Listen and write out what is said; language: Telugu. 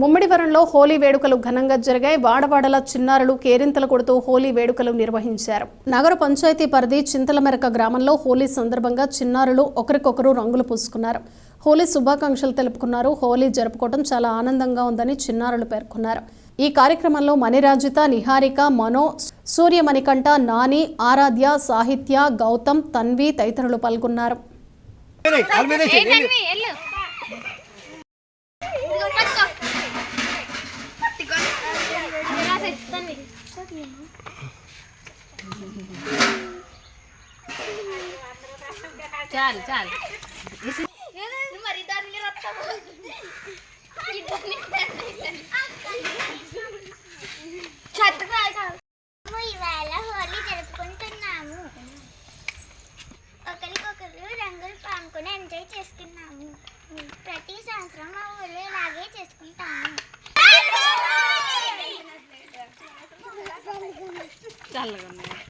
ముమ్మిడివరంలో హోలీ వేడుకలు ఘనంగా జరిగాయి వాడవాడల చిన్నారులు కేరింతలు కొడుతూ హోలీ వేడుకలు నిర్వహించారు నగర పంచాయతీ పరిధి చింతలమెరక గ్రామంలో హోలీ సందర్భంగా చిన్నారులు ఒకరికొకరు రంగులు పూసుకున్నారు హోలీ శుభాకాంక్షలు తెలుపుకున్నారు హోలీ జరుపుకోవడం చాలా ఆనందంగా ఉందని చిన్నారులు పేర్కొన్నారు ఈ కార్యక్రమంలో మణిరాజిత నిహారిక మనో సూర్య మణికంఠ నాని ఆరాధ్య సాహిత్య గౌతమ్ తన్వి తదితరులు పాల్గొన్నారు చాలు చాలు. మరి దాన్ని ఇవాళ హోలీ జరుపుకుంటున్నాము. ఒకరికొకరు రంగులు పాముకొని ఎంజాయ్ చేసుకున్నాము ప్రతి సంవత్సరం మా ఊళ్ళో ఇలాగే చేసుకుంటాము. ਚੱਲ ਗੰਨੇ